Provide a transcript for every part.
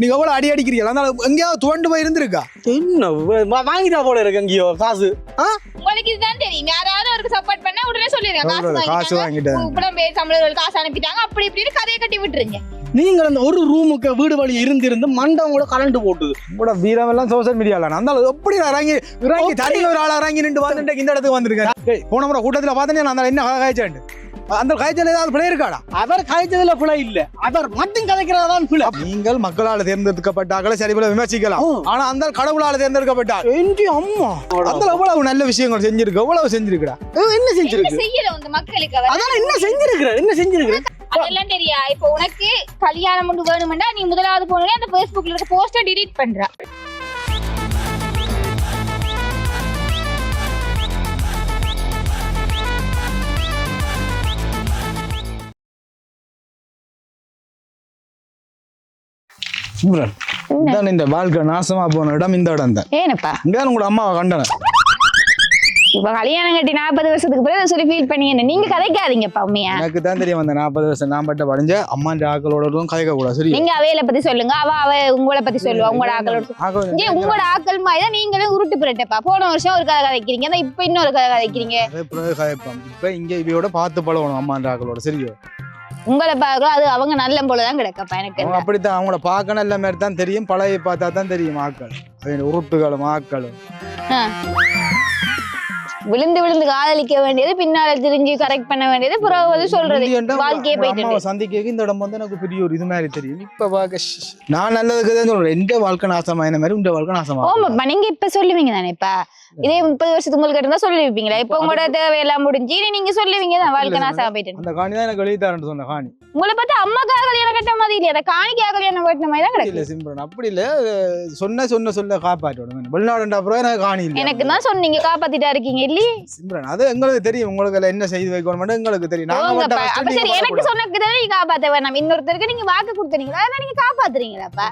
நீங்க எவ்வளவு அடி அடிக்கிறீங்க அதனால எங்கேயாவது துவண்டு போய் இருந்திருக்கா? என்ன வாங்கிட்டா போல இருக்கு எங்கேயோ காசு. உங்களுக்கு இதுதான் தெரியும். யாராவது அவருக்கு சப்போர்ட் பண்ணா உடனே சொல்லிருங்க காசு வாங்கிட்டாங்க. புலம்பெயர் தமிழர்கள் காசு அனுப்பிட்டாங்க. அப்படி இப்படின்னு கதையை கட்டி விட்டுருங்க. நீங்கள் அந்த ஒரு ரூமுக்கு வீடு வழி இருந்திருந்து மண்டம் கூட கரண்ட் போட்டுது. கூட வீரம் எல்லாம் சோசியல் மீடியால அந்த எப்படி நான் இறங்கி இறங்கி தனியாக ஒரு ஆள் இறங்கி நின்று வந்துட்டு இந்த இடத்துக்கு வந்திருக்கேன்? போன முறை கூட்டத்துல பார்த்தேன் நான் அந்த என்ன காய்ச்சாண்டு அந்த காய்ச்சல் ஏதாவது பிள்ளை இருக்காடா? அவர் காய்ச்சதுல பிழை இல்ல. அவர் மட்டும் கதைக்கிறதான் பிழை. நீங்கள் மக்களால் தேர்ந்தெடுக்கப்பட்டாக்களை சரி போல விமர்சிக்கலாம். ஆனா அந்த கடவுளால் தேர்ந்தெடுக்கப்பட்டார். என்டி அம்மா. அந்த எவ்வளவு நல்ல விஷயங்கள் செஞ்சிருக்கு எவ்வளவு செஞ்சிருக்கா என்ன செஞ்சிருக்கு? செய்யல உங்க மக்களுக்கு அதான் என்ன செஞ்சிருக்கிற? என்ன செஞ்சிருக்கிற? அதெல்லாம் தெரியா? இப்போ உனக்கு கல்யாணம் ஒன்று வேணுமெண்டா நீ முதலாவது போனே அந்த Facebookல இருக்க போஸ்டர் delete பண்ற. இதான் இந்த வாழ்க்கை நாசமா போன இடம் இந்த இடம் தான். ஏனப்பா? இங்க உங்களோட அம்மாவை கண்டன. இப்ப கல்யாணம் கட்டி நாற்பது வருஷத்துக்கு பிறகு சொல்லி ஃபீல் பண்ணி என்ன? நீங்க கதைக்காதீங்கப்பா உண்மையா? எனக்கு தான் தெரியும் அந்த நாற்பது வருஷம் நான் பட்ட படிஞ்ச அம்மாண்ட ஆக்களோட கதைக்க கூடாது சரி நீங்க அவையில பத்தி சொல்லுங்க. அவ அவ உங்களை பத்தி சொல்லுவா உங்களோட ஆக்களோட. இங்கே உங்களோட ஆக்கள் மாதிரி தான் நீங்களும் உருட்டு புரட்டப்பா. போன வருஷம் ஒரு கதை கதைக்கிறீங்க. அதான் இப்ப இன்னொரு கதை கதைக்கிறீங்க. இப்ப இங்க இவையோட பார்த்து பழகணும் அம்மாண்ட ஆக்களோட சரியோ? உங்களை பார்க்கலாம் அது அவங்க நல்ல போலதான் கிடக்கப்பா எனக்கு. அப்படித்தான் அவங்கள பார்க்கணும் எல்லா மாதிரி தான் தெரியும். பழைய பார்த்தா தான் தெரியும் ஆக்கள். அது உருட்டுகளும் ஆக்களும். விழுந்து விழுந்து காதலிக்க வேண்டியது பின்னால திரிஞ்சு கரெக்ட் பண்ண வேண்டியது பிறகு வந்து சொல்றது. வாழ்க்கையே போயிட்டு சந்திக்க இந்த இடம் வந்து எனக்கு பெரிய ஒரு இது மாதிரி தெரியும். இப்ப பார்க்க ஷ். நான் நல்லதுக்கு தான் சொல்றேன். எந்த வாழ்க்கை நாசமாயின மாதிரி உங்க வாழ்க்கை நாசமா ஓமாப்பா நீங்க இப்ப சொல்லுவீங்க தானே இப்ப? இதே முப்பது வருஷத்துக்கு உங்களுக்கு இருந்தா சொல்லிருப்பீங்களா? இப்ப உங்களோட தேவையெல்லாம் முடிஞ்சு நீங்க சொல்லுவீங்க தான் வாழ்க்கை நாசமா போயிட்டு அந்த காணி தான் எனக்கு வெளியே தரேன் சொன்ன காணி. உங்களை பார்த்தா அம்மாக்காக கல்யாணம் கட்ட மாதிரி இல்லையா? காணிக்காக கல்யாணம் கட்டின மாதிரி தான் இல்ல கிடக்கு சிம்பிள் அப்படி இல்ல. சொன்ன சொன்ன சொல்ல காப்பாற்றணும் வெளிநாடுன்ற அப்புறம் எனக்கு காணி இல்லை எனக்கு தான் சொன்னீங்க காப்பாத்திட்டா இருக்கீங்க இல்லையே? சிம்ரன் அது எங்களுக்கு தெரியும். உங்களுக்கு என்ன செய்து வைக்கணும் எங்களுக்கு தெரியும். நாங்க அப்ப சரி எனக்கு. சொன்னக்கு தானே நீங்க காப்பாத்த வேணாம். இன்னொருத்தருக்கு நீங்க வாக்கு கொடுத்தீங்களா? அதெல்லாம் நீங்க காப்பாத்துறீங்களாப்பா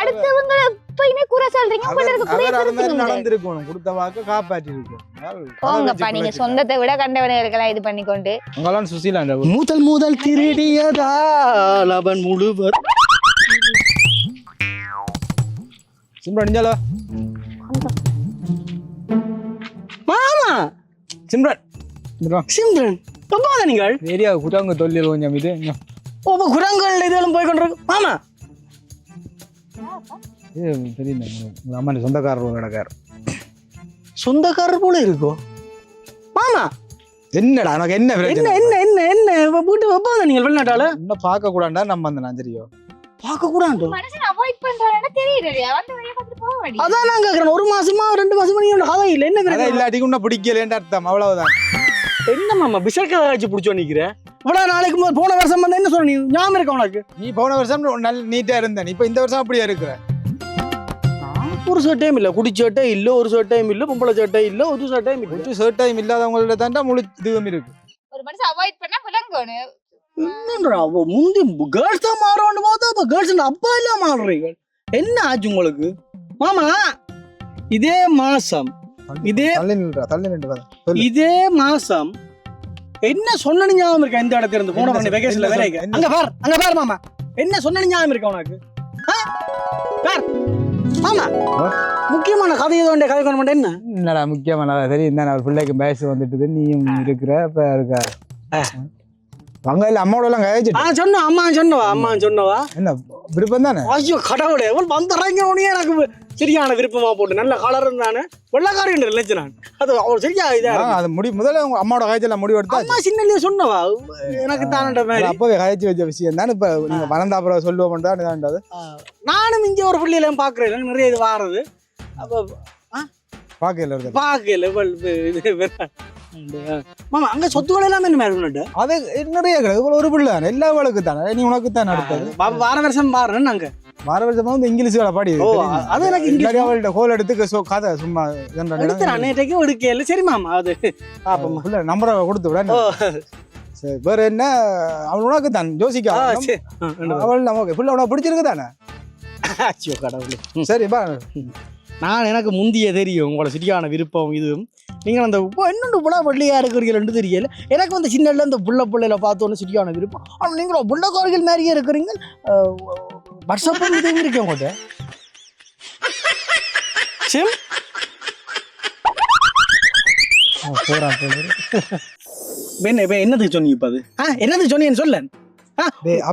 அடுத்து வந்து எப்பயுமே குறை சொல்றீங்க உங்களுக்கு நடந்திருக்கணும் கொடுத்த வாக்கு காப்பாற்றி இருக்கும் போங்கப்பா நீங்க சொந்தத்தை விட கண்டவனைகளுக்கெல்லாம் இது பண்ணிக்கொண்டு. உங்களாம் சுசீலாண்ட முதல் முதல் திருடியதால் அவன் முழுவர். சிம்ரன் இஞ்சாலோ மாமா! சிம்ரன் சிம்ரன் சிம்ரன் எப்போதா நீங்கள்? ஏரியா குட்டாங்க தொல்லியல் கொஞ்சம் இது ஓ குரங்கள் இதெல்லாம் போய் கொண்டிருக்கு மாமா! உங்க அம்மா சொந்தக்காரர் நடக்கார் சொந்தக்காரர் போல இருக்கோ? மாமா! என்னடா எனக்கு என்ன என்ன என்ன என்ன என்ன? வீட்டு எப்போதா நீங்கள் வெளிநாட்டால? என்ன பார்க்க கூடாண்டா நம்ம அந்த நான் தெரியும் பார்க்க கூடாது மனுஷன் அவாய்ட் பண்றான்னு தெரியலையா வந்து வெளியே பார்த்துட்டு போக வேண்டிய அதான் நான் கேக்குறேன். ஒரு மாசமா ரெண்டு மாசமா நீங்க கதை இல்ல. என்ன பிரச்சனை? இல்லாட்டிக்கு இன்னும் பிடிக்கலேன்ற அர்த்தம் அவ்வளவுதான். என்ன மாமா பிசக்க வச்சு பிடிச்சோ நிக்கிற இவ்வளவு நாளைக்கு போன வருஷம் வந்து என்ன சொன்ன நீ? ஞாபகம் இருக்கா உனக்கு? நீ போன வருஷம் நல்ல நீட்டா இருந்த. இப்ப இந்த வருஷம் அப்படியே இருக்கிற? ஒரு சட்டையும் இல்ல. குடி சட்டை இல்ல ஒரு சட்டையும் இல்ல பொம்பளை சட்டை இல்ல ஒரு சட்டையும் இல்ல. கொஞ்சம் ஷர்ட் டைம் இல்லாதவங்கள்ட்ட தாண்டா முழு இதுவும் இருக்கு. ஒரு மனுஷன் அவாய்ட் பண்ணா விளங்கணும் முந்தி கேர்ள்ஸ் தான் மாறோன்னு பார்த்தா அப்ப கேர்ள்ஸ் அப்பா மாறுறீங்க. என்ன ஆச்சு உங்களுக்கு? மாமா இதே மாசம் இதே இதே மாசம் என்ன சொன்ன ஞாபகம் இருக்கா இந்த இடத்துல இருந்து? போன பண்ணி வெகேஷன்ல வேற அங்க பார் அங்க பார் மாமா. என்ன சொன்ன ஞாபகம் இருக்கா உனக்கு? பார். மாமா? முக்கியமான கதை ஏதோ கதை கொண்டு மாட்டேன் என்ன? என்னடா முக்கியமா நல்லா தெரியும் தான் ஒரு பிள்ளைக்கு வயசு வந்துட்டுது நீயும் இருக்கிற இப்ப இருக்க? அங்க இல்ல அம்மாவோட எல்லாம் ஆ கழிச்சிட்டு சொன்ன அம்மா சொன்னவா அம்மா சொன்னவா என்ன விருப்பம் தானே? ஐயோ கடவுளே இவள் வந்துடுறீங்க உடனே எனக்கு சரியான விருப்பமா போட்டு நல்ல கலர் இருந்தானே வெள்ளக்காரி என்று நினைச்சு நான் அது அவள் சரியா இதா ஆ, இருக்கு. அது முடி முதல்ல உங்க அம்மாவோட காய்ச்சல முடிவு எடுத்தா அம்மா சின்னலையே சொன்னவா? எனக்கு தானண்ட மாதிரி. அப்பவே காய்ச்சி வச்ச விஷயம் தானே இப்ப நீங்க வளர்ந்த அப்புறம் சொல்லுவோம் தான் இதாண்டது நானும் இங்க ஒரு பிள்ளையில பாக்குறேன் நிறைய இது வாரது. அப்ப பாக்கல இருக்கு பார்க்கல வேற. மாமா அங்க சொத்துக்கள் எல்லாமே என்ன மாதிரி அது நிறைய கிடையாது. ஒரு பிள்ளை எல்லா வேலைக்கு தானே நீ உனக்கு தான் அடுத்தது. வார வருஷம் பாருன்னு நாங்க வருஷமா வந்து இங்கிலீஷ் வேலை பாடி. ஓ, அது எனக்கு இங்கிலீஷ் அவள்கிட்ட கோல் எடுத்து சோ- கதை சும்மா எடுத்துறேன் நேற்றைக்கு எடுக்கல சரி மாமா அது பாப்போமா. பிள்ளை நம்பரை கொடுத்து விட சரி, வேற என்ன? அவள் உனக்கு தான் ஜோசிக்கா ரெண்டு. அவள் நமக்கு பிள்ளை உனக்கு பிடிச்சிருக்கு தானே? ஐயோ கடவுளே. சரி பா நான் எனக்கு முந்திய தெரியும் உங்களோட சரியான விருப்பம் இதுவும் நீங்கள் அந்த இன்னொன்று புள்ள பள்ளியாக இருக்கிறீங்கன்னு தெரியல. எனக்கு வந்து சின்னல இந்த புள்ள பிள்ளையில பார்த்தோன்னு சரியான விருப்பம். ஆனால் நீங்களும் புள்ளக்காரர்கள் மாதிரியே இருக்கிறீங்க வாட்ஸ்அப் இது இருக்கு உங்கள்கிட்ட சிம் போறான் என்ன இப்ப என்னதுக்கு சொன்னீங்க இப்ப அது ஆ என்னதுக்கு சொன்னீங்கன்னு சொல்ல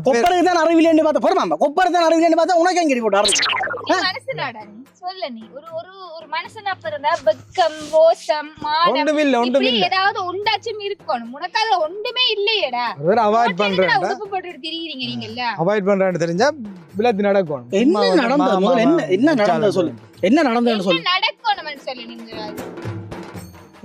கொப்பருக்கு தான் அறிவிலேன்னு பார்த்தா பொறுமாமா கொப்பருக்கு தான் அறிவிலேன்னு பார்த்தா உனக்கு எங்க வேற அவாய்ட் பண்றேன் தெரிஞ்சா விலத்து நடக்கும். என்ன நடந்தது? முதல்ல என்ன என்ன நடந்தது சொல்லு. என்ன நடந்ததுன்னு சொல்லு. நடக்கணும்னு சொல்லு நீங்க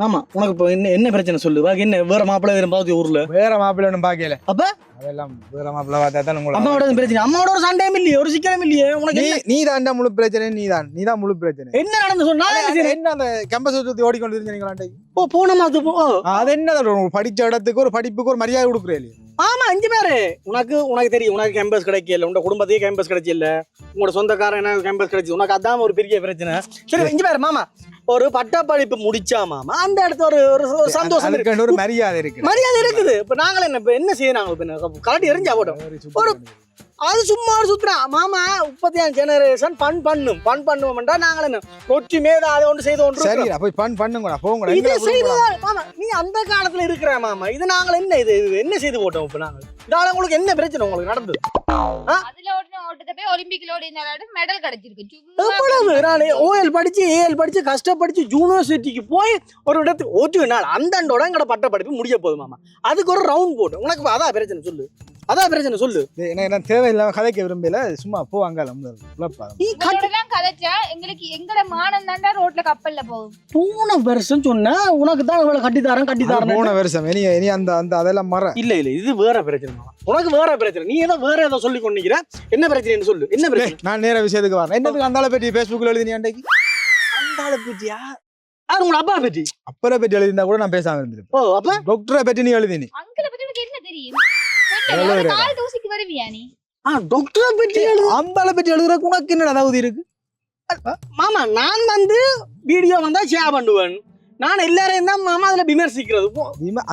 ஆமா உனக்கு இப்போ என்ன என்ன பிரச்சனை சொல்லு? பாக்கி என்ன வேற மாப்பிள்ளை வேற பாத்து ஊர்ல? வேற மாப்பிள்ளை ஒன்றும் பாக்கல. அப்ப? அதெல்லாம் வேற மாப்பிள்ளை பார்த்தா தான் உங்களுக்கு அம்மாவோட பிரச்சனை? அம்மாவோட ஒரு சண்டையும் இல்லையே ஒரு சிக்கலும் இல்லையே உனக்கு நீ தான்டா முழு பிரச்சனை நீ தான் நீ தான் முழு பிரச்சனை. என்ன நடந்து சொன்னா அது என்ன அந்த கேம்பஸ் சுத்தி ஓடிக்கொண்டு இருந்தீங்களா ஓ போன மாத்து போ. அது என்ன படிச்ச இடத்துக்கு ஒரு படிப்புக்கு ஒரு மரியாதை கொடுக்குறே இல்லையா? ஆமா அஞ்சு பேரு. உனக்கு உனக்கு தெரியும். உனக்கு கேம்பஸ் கிடைக்கல. உன்னோட குடும்பத்தையே கேம்பஸ் கிடைக்கல உங்களோட சொந்தக்காரன் என்ன கேம்பஸ் கிடைச்சு? உனக்கு அதான் ஒரு பெரிய பிரச்சனை. சரி அஞ்சு பேர் மாமா. ஒரு பட்டப்படிப்பு முடிச்சா மாமா அந்த இடத்துல ஒரு ஒரு சந்தோஷம் இருக்கு. ஒரு மரியாதை இருக்கு மரியாதை இருக்குது. இப்ப நாங்கள என்ன என்ன செய்யறாங்க? இப்ப கலட்டி எரிஞ்சா போட்டோம் ஒரு- அது சும்மா ஒரு சுத்துறான் மாமா முப்பத்தியாம் ஜெனரேஷன் ஃபன் பண்ணும். ஃபன் பண்ணுவோம்டா நாங்கள் என்ன ரொட்டி மேத அதை ஒன்று செய்து ஒன்று சரி போய் பண் பண்ணுங்கடா போங்கடா. இது. செய்ததா மாமா நீ அந்த காலத்துல இருக்கிற மாமா இது நாங்கள் என்ன இது இது என்ன செய்து போட்டோம் இப்ப நாங்கள் இதால உங்களுக்கு என்ன பிரச்சனை உங்களுக்கு நடந்தது? போய் ஒலிம்பிக்ல ஓடினாலும் மெடல் கிடைச்சிருக்கு. நான் ஓஎல் படிச்சு ஏஎல் படிச்சு கஷ்டப்படிச்சு யூனிவர்சிட்டிக்கு போய் ஒரு இடத்துக்கு ஓட்டு நாள். அந்தண்டோட எங்கட பட்ட படிப்பு முடிய போகுது மாமா. அதுக்கு ஒரு ரவுண்ட் போட்டு உனக்கு அதான் பிரச்சனை சொல்லு. அதான் பிரச்சனை சொல்லு. நான் தேவையில்லாம கதைக்க விரும்பல. சும்மா போ அங்கால நீ கதைச்சா எங்களுக்கு எங்கட மானம் தாண்டா ரோட்ல கப்பல்ல போகும். போன வருஷம் சொன்ன உனக்கு தான் இவ்வளவு கட்டித்தாரன் கட்டித்தாரன். போன வருஷம். இனி இனி அந்த அந்த அதெல்லாம் மற. இல்ல இல்ல இது வேற பிரச்சனை. உனக்கு வேற பிரச்சனை. நீ ஏதோ வேற ஏதோ சொல்லி கொண்டிருக்கிற என்ன பிரச்சனைன்னு சொல்லு. என்ன பிரச்சனை? நான் நேர விஷயத்துக்கு வரேன். என்னதுக்கு அந்த ஆளை பற்றி ஃபேஸ்புக்கில் எழுதினி அன்றைக்கு அது உங்களோட அப்பா பத்தி அப்பரை பற்றி எழுதிருந்தா கூட நான் பேசாம இருந்திருப்பேன். ஓ அப்ப? டாக்டரை பற்றி நீ எழுதினி அங்கிள பத்தி உனக்கு என்ன தெரியும் சொல்லு, எவ்வளவு ஒரு? கால் தூசிக்கு வருவியா நீ ஆ டாக்டரை பத்தி எழுது. அந்த ஆளை பற்றி எழுதுறதுக்கு உனக்கு என்ன தகுதி இருக்கு? மாமா நான் வந்து வீடியோ வந்தா ஷேர் பண்ணுவேன். நான் எல்லாரையும் தான் மாமா அதுல விமர்சிக்கிறது.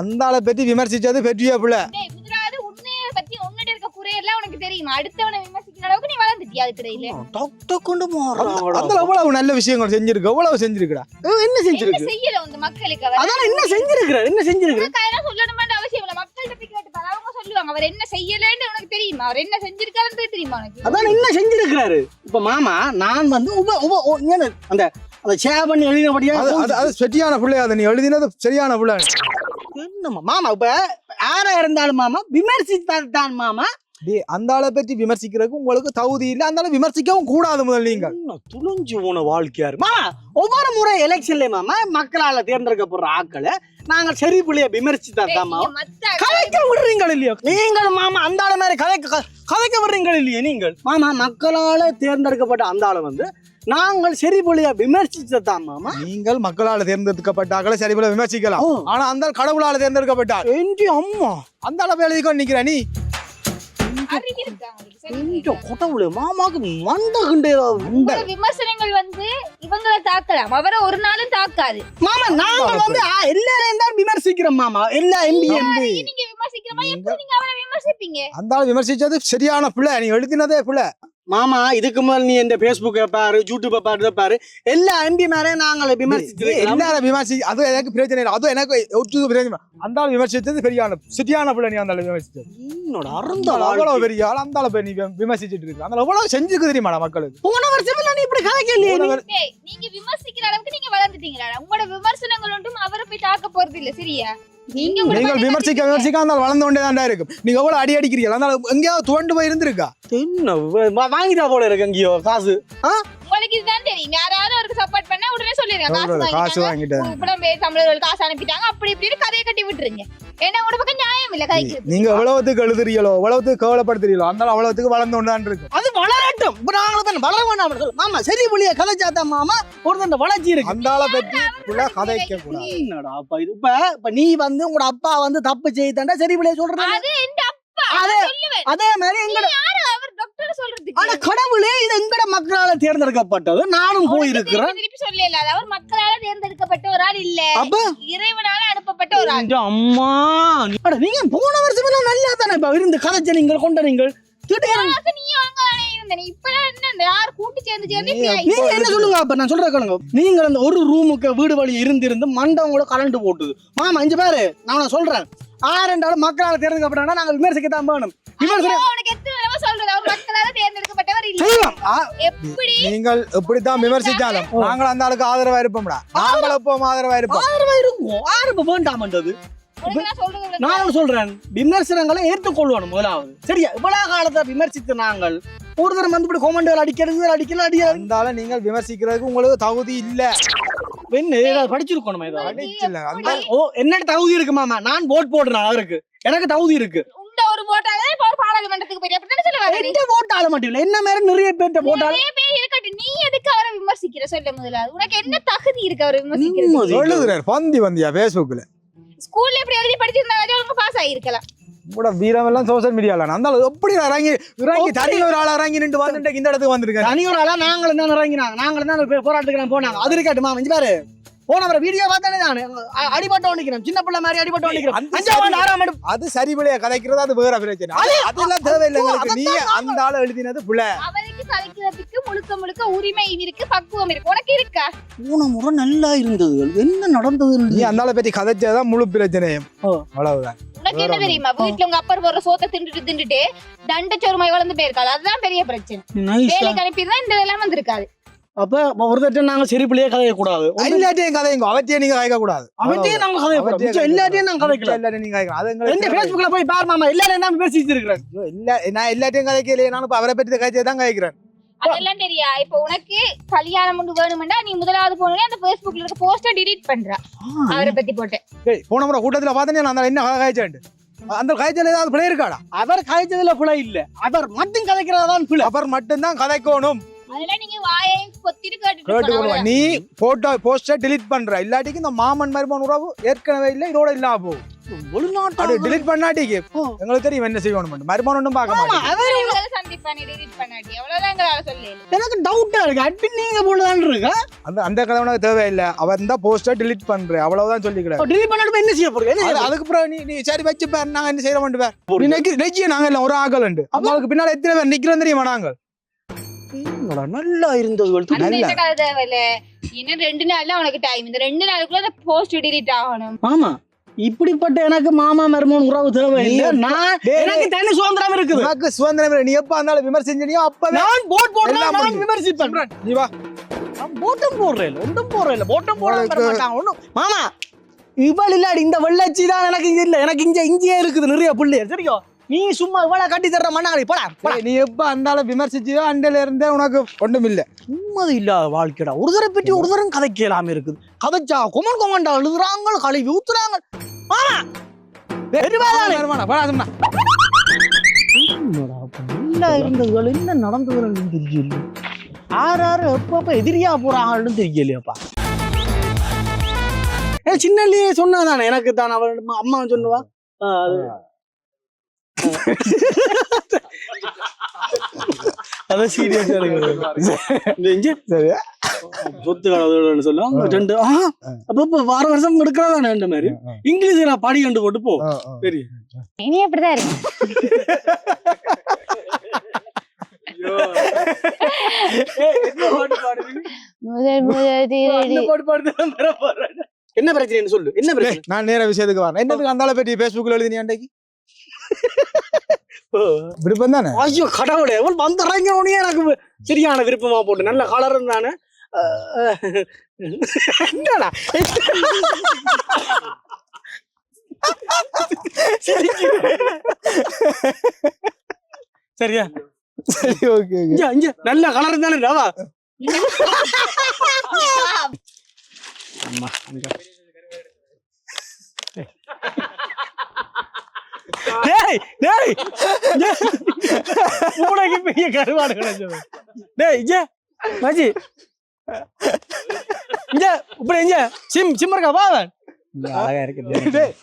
அந்த ஆளை பற்றி விமர்சிச்சது பெற்றிய பிள்ளை? டேய் முதலாவது உன்னைய பத்தி உன்னிட்ட இருக்க குறையெல்லாம் உனக்கு தெரியுமா? அடுத்தவனை விமர்சிக்கிற அளவுக்கு நீ வளர்ந்துட்டியா அதுக்கிடையில? டாக்டர் கொண்டு போறான். அந்த எவ்வளவு நல்ல விஷயங்கள் செஞ்சிருக்கு எவ்வளவு செஞ்சிருக்குடா. என்ன செஞ்சிருக்கு? செய்யல மக்களுக்கு அதான் என்ன செஞ்சிருக்கிற என்ன செஞ்சிருக்கிற அதெல்லாம் சொல்லணுமான்னு அவசியம் இல்ல மக்கள்கிட்ட போய் கேட்டு பாரு அவங்க சொல்லுவாங்க அவர் என்ன செய்யலன்னு உனக்கு தெரியுமா? அவர் என்ன செஞ்சிருக்காருன்றது தெரியுமா உனக்கு? அதான் என்ன செஞ்சிருக்கிறாரு? இப்ப மாமா நான் வந்து உப உப அந்த அந்த ஷேர் பண்ணி எழுதினபடியா அது அது அது சரியான பிள்ளை அதை. நீ எழுதினது சரியான பிள்ளை. மாமா இப்ப யாரா இருந்தாலும் மாமா விமர்சித்தால் தான் மாமா. டேய், அந்த ஆளை பற்றி விமர்சிக்கிறதுக்கு உங்களுக்கு தகுதி இல்லை. அந்த ஆளை விமர்சிக்கவும் கூடாது முதல் என்ன துணிஞ்சு போன வாழ்க்கையாரு மாமா ஒவ்வொரு முறை எலெக்ஷன்ல மாமா மக்களால தேர்ந்தெடுக்கப்படுற ஆட்களை நாங்க சரி பிள்ளைய விமர்சித்தா மத்த கதைக்க விடுறீங்கள் இல்லையோ? நீங்கள் மாமா அந்த ஆளு மாதிரி கதைக்க க- கதைக்க விடுறீங்கள் இல்லையே நீங்கள்? மாமா மக்களால தேர்ந்தெடுக்கப்பட்ட அந்த ஆளை வந்து நாங்கள் சரி பிள்ளைய விமர்சித்ததான் மாமா. நீங்கள் மக்களால் தேர்ந்தெடுக்கப்பட்ட ஆக்களை சரி போல விமர்சிக்கலாம். ஆனா அந்த ஆள் கடவுளால தேர்ந்தெடுக்கப்பட்டார். என்டி அம்மா. அந்த போய் எழுதிக்கொண்டு நிக்கிற நீ. மாமாக்கு மண்ட விமர்சனங்கள் வந்து இவங்களை தாக்கலாம். அவரை ஒரு நாளும் தாக்காது. மாமா நாங்கள் வந்து எல்லாரையும் தான் விமர்சிக்கிறோம் மாமா. எல்லா எம்பி எம்பி நீங்க விமர்சிக்கிற மாதிரி எப்படி நீங்க அவரை விமர்சிப்பீங்க? அந்த ஆள் விமர்சிச்சது சரியான பிள்ளை நீ எழுதினதே பிள்ளை மாமா இதுக்கு முதல் நீ இந்த பேஸ்புக்கை பாரு யூடியூப்பை பாரு பாரு. எல்லா எம்பி மேலே நாங்களை விமர்சிச்சிருக்கோம் எல்லாரும் விமர்சி அது எனக்கு பிரச்சனை இல்லை. அதுவும் எனக்கு ஒற்று பிரச்சனை. அந்த ஆள் விமர்சிச்சது பெரியான சரியான பிள்ளை நீ அந்த ஆள் விமர்சிச்சது என்னோட அந்த அருந்த ஆள் அவ்வளவு வாழ்க்கை. பெரிய ஆள் அந்த ஆளை போய் நீ விமர்சிச்சிட்டு இருக்கு அந்த ஆள் எவ்வளவு செஞ்சுக்கு தெரியுமாடா மக்களுக்கு? போன வருஷம் நீ இப்படி. டேய், நீங்க விமர்சிக்கிற அளவுக்கு நீங்க வளர்ந்துட்டீங்களா உங்களோட விமர்சனங்கள் ஒன்றும் அவரை போய் தாக்க போறது இல்ல சரியா? நீங்கள் விமர்சிக்க. விமர்சிக்க அந்த வளர்ந்து கொண்டே தான்டா இருக்கும். நீங்க எவ்வளவு அடி அடிக்கிறீங்க? அந்த ஆள் எங்கேயாவது துவண்டு போய் இருந்திருக்கா? வாங்கிட்டா போல இருக்கு எங்கேயோ காசு. உங்களுக்கு இதுதான் தெரியும். யாராவது அவருக்கு சப்போர்ட் பண்ணா உடனே சொல்லிருங்க காசு வாங்கிட்டாங்க. புலம்பெயர் தமிழர்கள் காசு அனுப்பிட்டாங்க. அப்படி இப்படின்னு கதையை கட்டி விட்டுருங்க. ஏன்னா உங்களோட பக்கம் நியாயம் இல்ல கதைக்கு. நீங்க எவ்வளவுத்துக்கு எழுதுறீங்களோ எவ்வளவுத்துக்கு கவலைப்படுத்துறீங்களோ அந்த அவ்வளவுத்துக்கு வளர்ந்து கொண்டான் இருக்கும் அது வளரட்டும். இப்ப நாங்களும் இப்ப வளர வேண்டாம் மாமா சரி புள்ளிய கதைச்சாத்தா மாமா ஒருத்தன் வளர்ச்சி இருக்கு. அந்த ஆளை பற்றி ஃபுல்லா கதைக்க கூடாது. என்னடா அப்பா இது இப்ப இப்ப நீ வந்து உங்களோட அப்பா வந்து தப்பு செய்தாண்டா சரி புள்ளிய சொல்றது அது எந்த அப்பா. அதே சொல்லுவேன். அதே மாதிரி எங்கட யாரு அவர் டாக்டர் சொல்றதுக்கு ஆனா கடவுளே இது எங்கட மக்களால தேர்ந்தெடுக்கப்பட்டது? நானும் போயிருக்கிறேன். சொல்லல அவர் மக்களால தேர்ந்தெடுக்கப்பட்ட ஒரு ஆள் இல்ல. அப்ப? இறைவனால அனுப்பப்பட்ட ஒரு ஆள். அம்மா? அட, நீங்க போன வருஷம் எல்லாம் நல்லா தானே இப்ப இருந்து கதைச்ச நீங்கள் கொண்ட நீங்கள்? நீங்க என்ன சொல்லுங்க அப்ப? நான் சொல்ற கேளுங்க. நீங்க அந்த ஒரு ரூமுக்கு வீடு வழி இருந்து இருந்து மண்டம் கூட கலண்டு போட்டுது. மாமா இங்க பாரு நான் சொல்றேன். ஆரெண்டாலும் மக்களால் தேர்ந்தெடுக்கப்பட்டா நாங்க விமர்சிக்கத்தான் வேணும். விமர்சனம் எப்படி நீங்கள் எப்படித்தான் விமர்சிச்சாலும் நாங்கள் அந்த ஆளுக்கு ஆதரவா இருப்போம்டா. நாங்கள் எப்பவும் ஆதரவா இருப்போம். ஆதரவா இருக்கும் ஆரம்ப வேண்டாமன்றது. நான் சொல்றேன். விமர்சனங்களை ஏற்றுக்கொள்ளணும் முதலாவது. சரியா? இவ்வளவு காலத்தை விமர்சித்து நாங்கள் ஒரு தரம் வந்து இப்படி கொமெண்டுகள் அடிக்கிறது அடிக்கல அடிக்கிறது. இருந்தாலும் நீங்கள் விமர்சிக்கிறதுக்கு உங்களுக்கு தகுதி இல்ல. என்ன படிச்சிருக்கணும் என்னட்ட தகுதி இருக்கு மாமா. நான் ஓட் போடுறேன் அவருக்கு. எனக்கு தகுதி இருக்கு. உண்ட ஒரு போட்டாலே ஒரு பாராளுமன்றத்துக்கு போய் எந்த ஆட மாட்டேன் என்ன மாதிரி நிறைய பேர்ட்ட போட்டாலும் நிறைய பேர் இருக்கட்டும். நீ எதுக்கு அவரை விமர்சிக்கிற? சொல்ல உனக்கு என்ன தகுதி இருக்கு அவரை விமர்சிக்கிறது பந்தி வந்தியா பேஸ்புக்ல ஸ்கூல்ல எப்படி எழுதி படிச்சிருந்தாங்க உனக்கு பாஸ் ஆகிருக்கலாம் கூட வீரம் எல்லாம் சோசியல் மீடியால அந்த எப்படி இறங்கி இறங்கி தனி ஒரு ஆள் இறங்கி நின்று வந்துட்டு இந்த இடத்துக்கு வந்திருக்காரு தனி ஒரு ஆளா நாங்களும் தான் இறங்கினாங்க. நாங்களும் தான் போராட்டத்துக்கு போனாங்க. அது இருக்கட்டுமா பாரு. போன வர வீடியோ பார்த்தானே நான். அ- அடிபட்டவன் நிக்கிறேன் சின்ன பிள்ளை மாதிரி ஆறாம் ஆண்டு அது சரி பிள்ளைய கதைக்கிறது அது வேற பிரச்சனை. அது அதெல்லாம் தேவையில்லை உங்களுக்கு நீ அந்த ஆளு எழுதினது புள்ள. அவருக்கு கலைக்கிறதுக்கு முழுக்க முழுக்க உரிமை இருக்கு பக்குவம் இருக்கு. உனக்கு இருக்கா? போன முறை நல்லா இருந்தது. என்ன நடந்தது நீ அந்த ஆளை பத்தி கதைச்சதான் முழு பிரச்சனையும். அவ்வளவுதான். உனக்கு என்ன தெரியுமா? வீட்டுல உங்க அப்பர் போடுற சோத்தை தின்னுட்டு தின்னுட்டு தண்டச்சோறுமாய் வளர்ந்து போயிருக்காள் அதுதான் பெரிய பிரச்சனை. வேலைக்கு அனுப்பியிருந்தா இந்த இதெல்லாம் வந்திருக்காது. அப்ப ஒரு தட்டு நாங்க சரி பிள்ளையே கதைய கூடாது எல்லாத்தையும் கதைங்க அவற்றையும் நீங்க கதைக்க கூடாது அவத்தையும் நாங்க கதைய கூடாது மிச்சம் எல்லாத்தையும் நாங்க கதைக்கல. எல்லாத்தையும் நீங்க கதைக்கலாம் அது எந்த எங்களுக்கு பேஸ்புக்ல போய் பாரு மாமா எல்லாரும் என்ன பேசிட்டு இருக்கிறேன் இல்ல நான் எல்லாத்தையும் கதைக்கலையே. நானும் இப்ப அவரை பத்தி கதைச்சே தான் கதைக்கிறேன். அதெல்லாம் தெரியா? இப்ப உனக்கு கல்யாணம் ஒன்று வேணுமெண்டா நீ முதலாவது போனே அந்த பேஸ்புக்ல இருக்க போஸ்டர் டிலீட் பண்ற. அவரை பத்தி போட்டு. போன முறை கூட்டத்துல பார்த்தேன் நான் அந்த என்ன கதைச்சாண்டு அந்த கதைச்சல ஏதாவது பிள்ளை இருக்காடா? அவர் கதைச்சதுல பிழை இல்ல. அவர் மட்டும் கதைக்கிறதான் பிள்ளை அவர் மட்டும்தான் கதைக்கணும். அதெல்லாம். நீ போட்டோ போஸ்டர் delete பண்ற. இல்லாட்டிக்கு இந்த மாமன் மருமன் உறவு ஏற்கனவே இல்ல இதோட இல்லாம போகும் அது வெளிநாட்டு delete பண்ணாட்டிக்கு. எங்களுக்கு தெரியும் என்ன செய்யணும் மருமன் ஒன்றும் பார்க்க மாட்டேன் எனக்கு டவுட்டா இருக்கு. அட்மின் நீங்க இருக்கா? அந்த அந்த கதை உனக்கு தேவையில்லை. அவன் தான் போஸ்டர் delete பண்ற. அவ்வளவுதான் சொல்லிக்கிறேன் டிலீட் பண்ணிட்டு என்ன செய்ய போறீங்க? அதுக்கு அப்புறம் நீ நீ சரி வச்சு பாரு நாங்க என்ன செய்ய மாட்டேன் நீ நெக்கி நெச்சிய நாங்க எல்லாம் ஒரு ஆகல் உண்டு அவங்களுக்கு பின்னால எத்தனை பேர் நிக்கிறோம் தெரியுமா நாங்க நல்லா இருந்தது அந்த நல்ல. இன்னும் ரெண்டு நாள்ல உனக்கு டைம் இந்த ரெண்டு நாளுக்குள்ள போஸ்ட் delete ஆகணும். மாமா இப்படிப்பட்ட எனக்கு மாமா மருமன் உறவு தேவை இல்ல. நான் எனக்கு தனி சுதந்திரம் இருக்குது. உனக்கு சுதந்திரம். நீ எப்ப இருந்தாலும் விமர்சிச்சனியோ அப்பவே நான் போட் போடுறேன் நான். விமர்சிப்பேன். நீ வா. நான் போட்டும் போடுறேன் ஒன்றும் போடுறேன் போட்டும் போட மாட்டாங்க ஒன்றும் மாமா இவள் இல்லாடி இந்த வெள்ளச்சி தான் எனக்கு இங்க இல்ல. எனக்கு இங்க இங்கேயே இருக்குது நிறைய பிள்ளைகள். சரியா? நீ சும்மா இவ்வளவு கட்டி தர்ற மண்ணாங்கடி போடா போடா. நீ எப்ப அந்தாலும் விமர்சிச்சியோ அண்டையில இருந்தே உனக்கு ஒன்றும் இல்ல. நிம்மதி இல்லாத வாழ்க்கைடா. ஒரு தரம் பற்றி ஒரு தரம் கதைக்கலாம இருக்குது. கதைச்சா கொமன் கொமண்டா எழுதுறாங்க கழுவி ஊத்துறாங்க. நல்லா இருந்ததுகள் என்ன நடந்ததுன்னு தெரியல எப்பப்ப எதிரியா போறாங்கன்னு தெரியலையாப்பா. ஏ சின்னல்லையே சொன்னாதானே எனக்கு தான் அவள் அம்மா அது. அதான் சீரியஸா இருக்கு. சொத்து ரெண்டு அப்ப வார வருஷம் எடுக்கிறதானே இந்த மாதிரி? இங்கிலீஷ் நான் படி கண்டு போட்டு போ. ஆ, ஆ. சரி. இனி அப்படிதான் இருக்கு. முதல் முதல் திருடி என்ன பிரச்சனைன்னு சொல்லு. என்ன பிரச்சனை? நான் நேர விஷயத்துக்கு வரேன். என்னதுக்கு அந்தால பற்றி பேஸ்புக்ல எழுதி நீ அன்றைக்கு விருப்பம் தானே ஐயோ கடவுளே அவன் வந்துடுறாங்க உடனே எனக்கு சரியான விருப்பமா போட்டு. நல்ல கலர் இருந்தானே. என்னடா? சரியா? சரி ஓகே ஓகே. இங்க இங்க நல்ல கலர் இருந்தானே ராவா டேய் டேய் டேய். பூனைக்கு பெரிய கருவாடு கிடைச்சது. டேய் இங்க. மாஜி இங்க இப்படி இங்க. சிம் சிம் இருக்கா? வா அவன். டேய்,